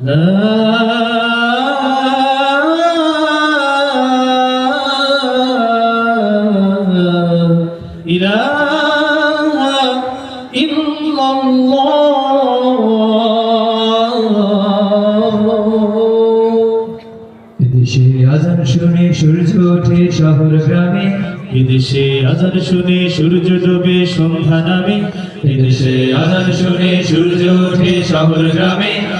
এদেশে আজান শুনে সূর্য ওঠে শহর গ্রামে। এদেশে আজান শুনে সূর্য ডোবে সন্ধ্যা নামে। এদেশে আজান শুনে সূর্য ওঠে শহর গ্রামে।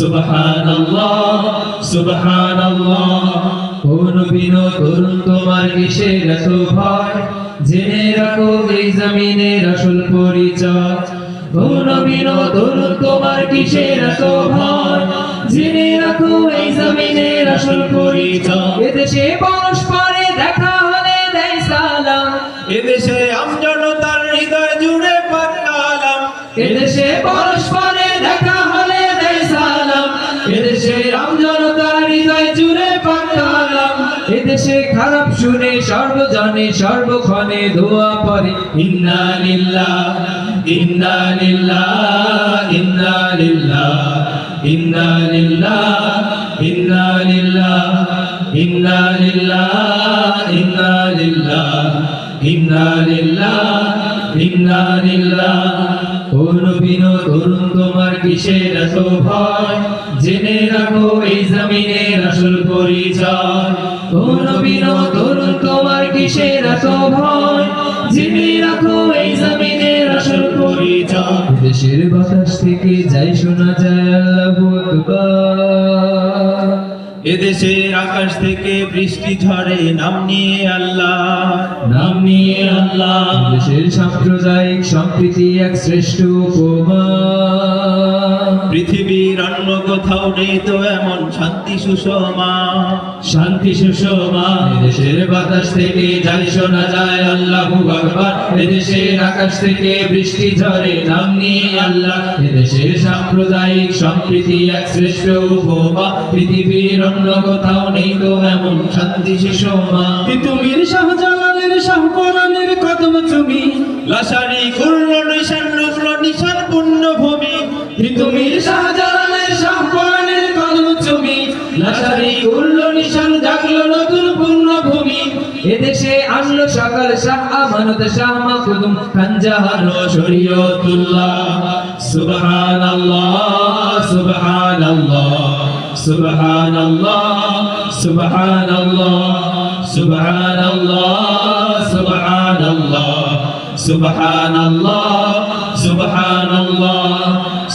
সুবহানাল্লাহ সুবহানাল্লাহ। ও নবীন তরুণ তোমার কিসের এত জেনে রাখো এই জমিনের আসল পরিচয়। ও নবীন তরুণ তোমার কিসের এত জেনে রাখো এই জমিনের আসল পরিচয়। এদেশে পরস্পরে দেখা হলে দেয় সালাম। এদেশে আমজনতার এদেশে রামজনতার হৃদয় জুড়ে পাকালাম এদেশে খারাপ শুনে সর্বজনে সর্বক্ষণে দোয়া পরে ইন্না লিল্লাহ ইন্না লিল্লাহ ইন্না লিল্লাহ ইন্না লিল্লাহ ইন্না লিল্লাহ ইন্না লিল্লাহ ইন্না লিল্লাহ ইন্না লিল্লাহ ইন্না লিল্লাহ ও নবীন ভয় জেনে রাখো এই জমিনের আসল পরিচয়। ও নবীন তরুণ তোমার কিসের এত ভয় জেনে রাখো এই জমিনের আসল পরিচয়। দেশের বাতাস থেকে যাই শোনা যায় আল্লাহ এদেশের আকাশ থেকে বৃষ্টি ঝরে, নাম নিয়ে আল্লাহ। নাম নিয়ে আল্লাহ। দেশের সাম্প্রদায়িক সম্প্রীতি এক শ্রেষ্ঠ উপমা। পৃথিবীর অন্য কোথাও নেই তো এমন শান্তি সুষমা। শান্তি সুষমা। দেশের বাতাস থেকে যাই শোনা যায় আল্লাহু এদেশের আকাশ থেকে বৃষ্টি ঝরে নাম নিয়ে আল্লাহ। এদেশের সাম্প্রদায়িক সম্প্রীতি এক শ্রেষ্ঠ উপমা। পৃথিবীর অন্য কোথাও নেই তো এমন শান্তি সুষমা। তিতুমির শাহজালালের শাহপরানের কদম নিশান রুকল নিশান পৃথিবীর শাহজালালের শাহপরানের কদম চুমি লাসারি উল্ল নিশান জাগলো নতুন পূর্ণভূমি। এদেশে আসলো সকাল শাহ আমানত শাহ মাকুদুম খানজাহান ও শরীয়তুল্লাহ। সুবহানাল্লাহ সুবহানাল্লাহ সুবহানাল্লাহ সুবহানাল্লাহ সুবহানাল্লাহ সুবহানাল্লাহ সুবহানাল্লাহ সুবহানাল্লাহ।